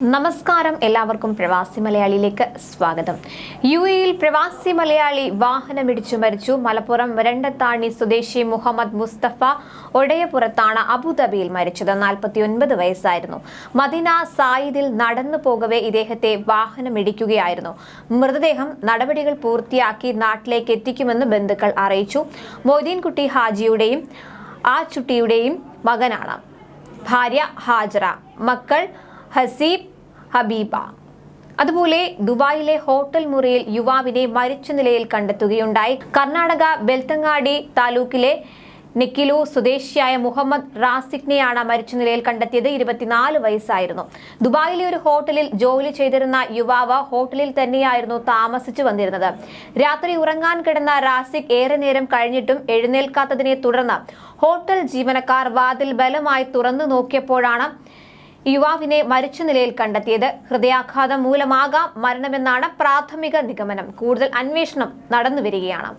നമസ്കാരം എല്ലാവർക്കും പ്രവാസി മലയാളിയിലേക്ക് സ്വാഗതം. യു എയിൽ പ്രവാസി മലയാളി വാഹനമിടിച്ചു മരിച്ചു. മലപ്പുറം വരണ്ടത്താണി സ്വദേശി മുഹമ്മദ് മുസ്തഫ ഒടയപ്പുറത്താണ് അബുദാബിയിൽ മരിച്ചത്. നാൽപ്പത്തിയൊൻപത് വയസ്സായിരുന്നു. മദിന സായിദിൽ നടന്നു പോകവെ ഇദ്ദേഹത്തെ വാഹനമിടിക്കുകയായിരുന്നു. മൃതദേഹം നടപടികൾ പൂർത്തിയാക്കി നാട്ടിലേക്ക് എത്തിക്കുമെന്ന് ബന്ധുക്കൾ അറിയിച്ചു. മൊയ്തീൻകുട്ടി ഹാജിയുടെയും ആ ചുട്ടിയുടെയും മകനാണ്. ഭാര്യ ഹാജറ. മക്കൾ ഹസീബ് ഹബീബ. അതുപോലെ ദുബായിലെ ഹോട്ടൽ മുറിയിൽ യുവാവിനെ മരിച്ച നിലയിൽ കണ്ടെത്തുകയുണ്ടായി. കർണാടക ബെൽത്തങ്ങാടി താലൂക്കിലെ നിക്കിലു സ്വദേശിയായ മുഹമ്മദ് റാസിഖിനെയാണ് മരിച്ച നിലയിൽ കണ്ടെത്തിയത്. ഇരുപത്തിനാല് വയസ്സായിരുന്നു. ദുബായിലെ ഒരു ഹോട്ടലിൽ ജോലി ചെയ്തിരുന്ന യുവാവ് ഹോട്ടലിൽ തന്നെയായിരുന്നു താമസിച്ചു വന്നിരുന്നത്. രാത്രി ഉറങ്ങാൻ കിടന്ന റാസിഖ് ഏറെ നേരം കഴിഞ്ഞിട്ടും എഴുന്നേൽക്കാത്തതിനെ തുടർന്ന് ഹോട്ടൽ ജീവനക്കാർ വാതിൽ ബലമായി തുറന്നു നോക്കിയപ്പോഴാണ് യുവാവിനെ മരിച്ച നിലയിൽ കണ്ടെത്തിയത് ഹൃദയാഘാതം മൂലമാകാം മരണമെന്നാണ് പ്രാഥമിക നിഗമനം. കൂടുതൽ അന്വേഷണം നടന്നുവരികയാണ്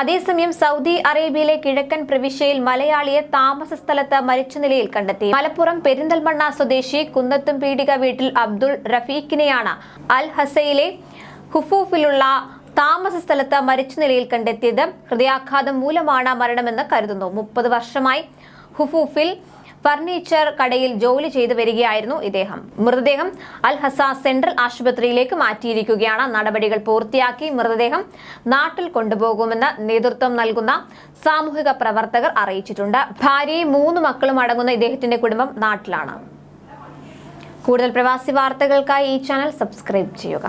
അതേസമയം സൗദി അറേബ്യയിലെ കിഴക്കൻ പ്രവിശ്യയിൽ മലയാളിയെ താമസ സ്ഥലത്ത് മരിച്ച നിലയിൽ കണ്ടെത്തി. മലപ്പുറം പെരിന്തൽമണ്ണ സ്വദേശി കുന്നത്തും പീടിക വീട്ടിൽ അബ്ദുൾ റഫീഖിനെയാണ് അൽ ഹസയിലെ ഹുഫൂഫിലുള്ള താമസ സ്ഥലത്ത് മരിച്ച നിലയിൽ കണ്ടെത്തിയത്. ഹൃദയാഘാതം മൂലമാണ് മരണമെന്ന് കരുതുന്നു. മുപ്പത് വർഷമായി ഹുഫൂഫിൽ ഫർണിച്ചർ കടയിൽ ജോലി ചെയ്തു വരികയായിരുന്നു ഇദ്ദേഹം. മൃതദേഹം അൽ ഹസ സെൻട്രൽ ആശുപത്രിയിലേക്ക് മാറ്റിയിരിക്കുകയാണ്. നടപടികൾ പൂർത്തിയാക്കി മൃതദേഹം നാട്ടിൽ കൊണ്ടുപോകുമെന്ന് നേതൃത്വം നൽകുന്ന സാമൂഹിക പ്രവർത്തകർ അറിയിച്ചിട്ടുണ്ട്. ഭാര്യയും മൂന്ന് മക്കളും അടങ്ങുന്ന ഇദ്ദേഹത്തിന്റെ കുടുംബം നാട്ടിലാണ്. കൂടുതൽ പ്രവാസി വാർത്തകൾക്കായി ഈ ചാനൽ സബ്സ്ക്രൈബ് ചെയ്യുക.